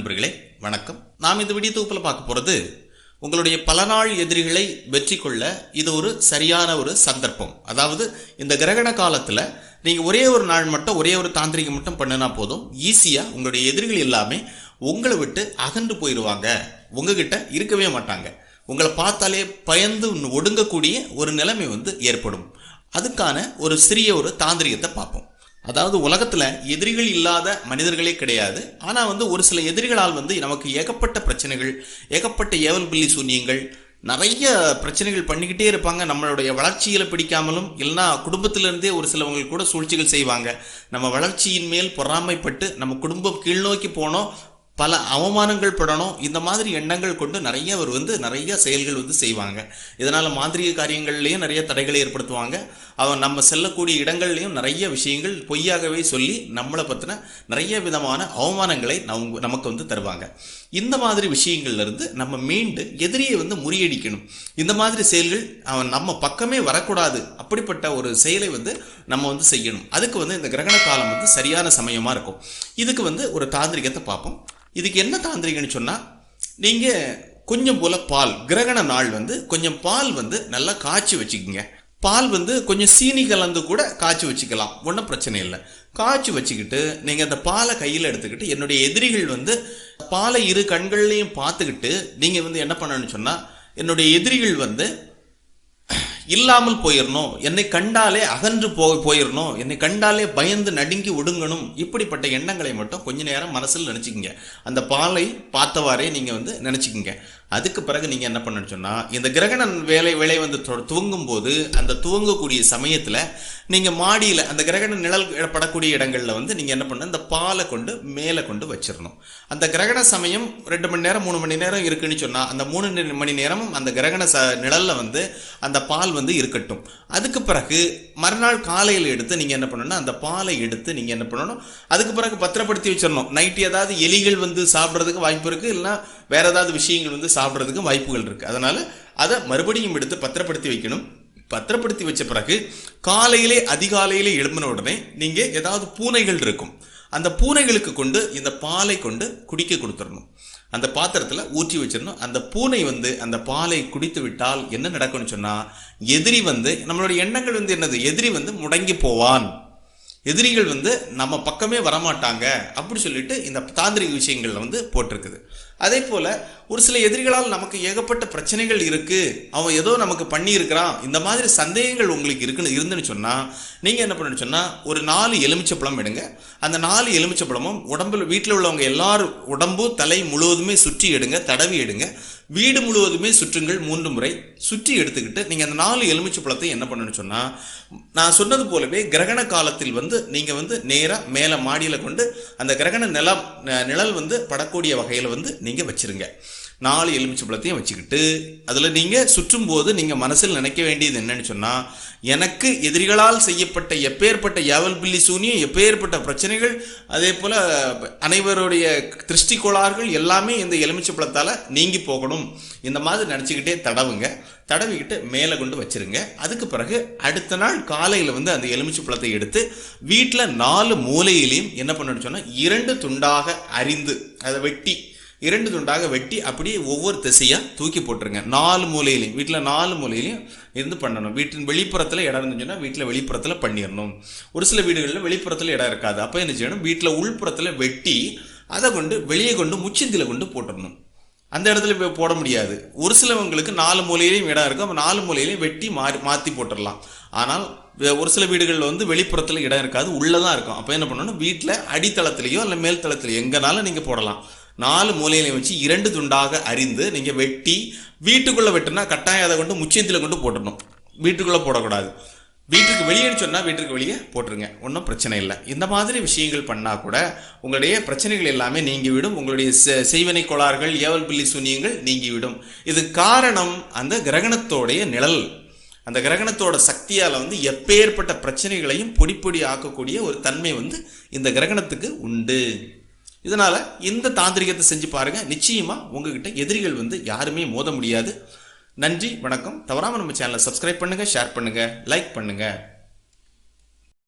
நண்பர்களே வணக்கம். நாம் இந்த வீடியோ தொகுப்பில் பார்க்க போகிறது உங்களுடைய பல நாள் எதிரிகளை வெற்றி கொள்ள இது ஒரு சரியான ஒரு சந்தர்ப்பம். அதாவது இந்த கிரகண காலத்தில் நீங்கள் ஒரே ஒரு நாள் மட்டும் ஒரே ஒரு தாந்திரிகம் மட்டும் பண்ணினா போதும் ஈஸியாக உங்களுடைய எதிரிகள் எல்லாமே உங்களை விட்டு அகன்று போயிடுவாங்க உங்ககிட்ட இருக்கவே மாட்டாங்க. உங்களை பார்த்தாலே பயந்து ஒடுங்கக்கூடிய ஒரு நிலைமை வந்து ஏற்படும். அதுக்கான ஒரு சிறிய ஒரு தாந்திரிகத்தை பார்ப்போம். அதாவது உலகத்துல எதிரிகள் இல்லாத மனிதர்களே கிடையாது. ஆனா வந்து ஒரு சில எதிரிகளால் வந்து நமக்கு ஏகப்பட்ட பிரச்சனைகள் ஏகப்பட்ட ஏவல் பில்லி சூன்யங்கள் நிறைய பிரச்சனைகள் பண்ணிக்கிட்டே இருப்பாங்க. நம்மளுடைய வளர்ச்சியில் பிடிக்காமலும் இல்லைன்னா குடும்பத்திலிருந்தே ஒரு சிலவங்க கூட சூழ்ச்சிகள் செய்வாங்க. நம்ம வளர்ச்சியின் மேல் பொறாமைப்பட்டு நம்ம குடும்பம் கீழ்நோக்கி போனோம். பல அவமானங்கள் படணும். இந்த மாதிரி எண்ணங்கள் கொண்டு நிறைய அவர் வந்து நிறைய செயல்கள் வந்து செய்வாங்க. இதனால் மாந்திரிக காரியங்கள்லேயும் நிறைய தடைகளை ஏற்படுத்துவாங்க. அவன் நம்ம செல்லக்கூடிய இடங்கள்லையும் நிறைய விஷயங்கள் பொய்யாகவே சொல்லி நம்மளை பற்றின நிறைய விதமான அவமானங்களை நம் நமக்கு வந்து தருவாங்க. இந்த மாதிரி விஷயங்கள்லேருந்து நம்ம மீண்டு எதிரியை வந்து முறியடிக்கணும். இந்த மாதிரி செயல்கள் அவன் நம்ம பக்கமே வரக்கூடாது. அப்படிப்பட்ட ஒரு செயலை வந்து நம்ம வந்து செய்யணும். அதுக்கு வந்து இந்த கிரகண காலம் வந்து சரியான சமயமாக இருக்கும். இதுக்கு வந்து ஒரு தாந்திரிகத்தை பார்ப்போம். இதுக்கு என்ன தாந்திரிகன்னு சொன்னால் நீங்கள் கொஞ்சம் போல் பால் கிரகண நாள் வந்து கொஞ்சம் பால் வந்து நல்லா காய்ச்சி வச்சுக்கோங்க. பால் வந்து கொஞ்சம் சீனி கலந்து கூட காய்ச்சி வச்சுக்கலாம். ஒன்றும் பிரச்சனை இல்லை. காய்ச்சி வச்சுக்கிட்டு நீங்கள் அந்த பாலை கையில் எடுத்துக்கிட்டு என்னுடைய எதிரிகள் வந்து பாலை இரு கண்கள்லையும் பார்த்துக்கிட்டு நீங்கள் வந்து என்ன பண்ணணும்னு சொன்னால் என்னுடைய எதிரிகள் வந்து இல்லாமல் போயிடணும் என்னை கண்டாலே அகன்று போ போயிடணும் என்னை கண்டாலே பயந்து நடுங்கி ஒடுங்கணும். இப்படிப்பட்ட எண்ணங்களை மட்டும் கொஞ்ச நேரம் மனசில் நினச்சிக்கிங்க. அந்த பாலை பார்த்தவாறே நீங்கள் வந்து நினச்சிக்கிங்க. அதுக்கு பிறகு நீங்கள் என்ன பண்ணணும்னு சொன்னால் இந்த கிரகணன் வேலை வேலை வந்து தொ- துவங்கும் போது அந்த துவங்கக்கூடிய சமயத்தில் நீங்கள் மாடியில் அந்த கிரகண நிழல் படக்கூடிய இடங்களில் வந்து நீங்கள் என்ன பண்ணணும் இந்த பாலை கொண்டு மேலே கொண்டு வச்சிடணும் அந்த கிரகண சமயம் ரெண்டு மணி நேரம் மூணு மணி நேரம் இருக்குன்னு சொன்னால் அந்த மூணு மணி நேரமும் அந்த கிரகண ச நிழலில் வந்து அந்த பால் வந்து இருக்கட்டும். அதுக்கு பிறகு மறுநாள் காலையில் எடுத்து நீங்கள் என்ன பண்ணணும்னா அந்த பாலை எடுத்து நீங்கள் என்ன பண்ணணும் அதுக்கு பிறகு பத்திரப்படுத்தி வச்சிடணும் நைட்டு ஏதாவது எலிகள் வந்து சாப்பிட்றதுக்கு வாய்ப்பு இருக்குது இல்லைன்னா வேற ஏதாவது விஷயங்கள் வந்து சாப்பிட்றதுக்கும் வாய்ப்புகள் இருக்குது அதனால் அதை மறுபடியும் எடுத்து பத்திரப்படுத்தி வைக்கணும். பத்திரப்படுத்தி வச்ச பிறகு காலையிலே அதிகாலையிலே எழும்பின உடனே நீங்கள் ஏதாவது பூனைகள் இருக்கும். அந்த பூனைகளுக்கு கொண்டு இந்த பாலை கொண்டு குடிக்க கொடுத்துடணும். அந்த பாத்திரத்தில் ஊற்றி வச்சிடணும். அந்த பூனை வந்து அந்த பாலை குடித்து விட்டால் என்ன நடக்கும்னு சொன்னால் எதிரி வந்து நம்மளுடைய எண்ணங்கள் வந்து என்னது? எதிரி வந்து முடங்கி போவான். எதிரிகள் வந்து நம்ம பக்கமே வரமாட்டாங்க. அப்படி சொல்லிட்டு இந்த தாந்திரிக விஷயங்களில் வந்து போட்டிருக்குது. அதே போல ஒரு சில எதிரிகளால் நமக்கு ஏகப்பட்ட பிரச்சனைகள் இருக்கு. அவன் ஏதோ நமக்கு பண்ணியிருக்கிறான். இந்த மாதிரி சந்தேகங்கள் உங்களுக்கு இருக்குன்னு இருந்துன்னு சொன்னால் நீங்கள் என்ன பண்ணணும் சொன்னால் ஒரு நாலு எலுமிச்சப்பழம் எடுங்க. அந்த நாலு எலுமிச்சப்பழமும் உடம்புல வீட்டில் உள்ளவங்க எல்லாரும் உடம்பு தலை முழுவதுமே சுற்றி எடுங்க தடவி எடுங்க. வீடு முழுவதுமே சுற்றுங்கள் மூன்று முறை சுற்றி எடுத்துக்கிட்டு நீங்கள் அந்த நாலு எலுமிச்சை பழத்தை என்ன பண்ணணும்னு சொன்னால் நான் சொன்னது போலவே கிரகண காலத்தில் வந்து நீங்கள் வந்து நேராக மேலே மாடியில் கொண்டு அந்த கிரகண நிலம் நிழல் வந்து படக்கூடிய வகையில் வந்து நீங்கள் வச்சிருங்க. நாலு எலுமிச்சை பழத்தையும் வச்சுக்கிட்டு அதில் நீங்கள் சுற்றும் போது நீங்கள் மனசில் நினைக்க வேண்டியது என்னன்னு சொன்னால் எனக்கு எதிரிகளால் செய்யப்பட்ட எப்பேற்பட்ட யாவல் பில்லி சூனியம் எப்பேற்பட்ட பிரச்சனைகள் அதே போல் அனைவருடைய திருஷ்டி கோளாறுகள் எல்லாமே இந்த எலுமிச்சை பழத்தால் நீங்கி போகணும். இந்த மாதிரி நினச்சிக்கிட்டே தடவுங்க. தடவிக்கிட்டு மேலே கொண்டு வச்சிருங்க. அதுக்கு பிறகு அடுத்த நாள் காலையில் வந்து அந்த எலுமிச்சை பழத்தை எடுத்து வீட்டில் நாலு மூலையிலையும் என்ன பண்ணணும்னு சொன்னால் இரண்டு துண்டாக அரிந்து அதை வெட்டி இரண்டு துண்டாக வெட்டி அப்படியே ஒவ்வொரு திசையாக தூக்கி போட்டுருங்க. நாலு மூலையிலையும் வீட்டில் நாலு மூலையிலையும் இருந்து பண்ணணும். வீட்டின் வெளிப்புறத்தில் இடம் இருந்துச்சுன்னா வீட்டில் வெளிப்புறத்தில் பண்ணிடணும். ஒரு சில வீடுகளில் வெளிப்புறத்தில் இடம் இருக்காது. அப்போ என்ன செய்யணும்? வீட்டில் உள்புறத்தில் வெட்டி அதை கொண்டு வெளியே கொண்டு முச்சந்தியில் கொண்டு போட்டுடணும். அந்த இடத்துல இப்போ போட முடியாது. ஒரு சிலவங்களுக்கு நாலு மூலையிலையும் இடம் இருக்கும். அப்போ நாலு மூலையிலையும் வெட்டி மாறி மாற்றி போட்டுடலாம். ஆனால் ஒரு சில வீடுகளில் வந்து வெளிப்புறத்தில் இடம் இருக்காது. உள்ளே தான் இருக்கும். அப்போ என்ன பண்ணணும்? வீட்டில் அடித்தளத்துலேயோ இல்லை மேல் எங்கேனாலும் நீங்கள் போடலாம். நாலு மூலையிலையும் வச்சு இரண்டு துண்டாக அறிந்து நீங்கள் வெட்டி வீட்டுக்குள்ளே வெட்டினா கட்டாயம் அதை கொண்டு முச்சந்தியில் கொண்டு போட்டுடணும். வீட்டுக்குள்ளே போடக்கூடாது. வீட்டுக்கு வெளியேன்னு சொன்னால் வீட்டுக்கு வெளியே போட்டுருங்க. ஒன்றும் பிரச்சனை இல்லை. இந்த மாதிரி விஷயங்கள் பண்ணால் கூட உங்களுடைய பிரச்சனைகள் எல்லாமே நீங்கிவிடும். உங்களுடைய செ- செய்வினை கோளாறுகள் ஏவல் பில்லி சூன்யங்கள் நீங்கிவிடும். இது காரணம் அந்த கிரகணத்தோடைய நிழல். அந்த கிரகணத்தோட சக்தியால் வந்து எப்பேற்பட்ட பிரச்சனைகளையும் பொடி பொடி ஆக்கக்கூடிய ஒரு தன்மை வந்து இந்த கிரகணத்துக்கு உண்டு. இதனால் இந்த தாந்திரிகத்தை செஞ்சு பாருங்கள் நிச்சயமாக உங்ககிட்ட எதிரிகள் வந்து யாருமே மோத முடியாது. நன்றி வணக்கம். தவறாமல் நம்ம சேனலை சப்ஸ்கிரைப் பண்ணுங்கள் ஷேர் பண்ணுங்கள் லைக் பண்ணுங்கள்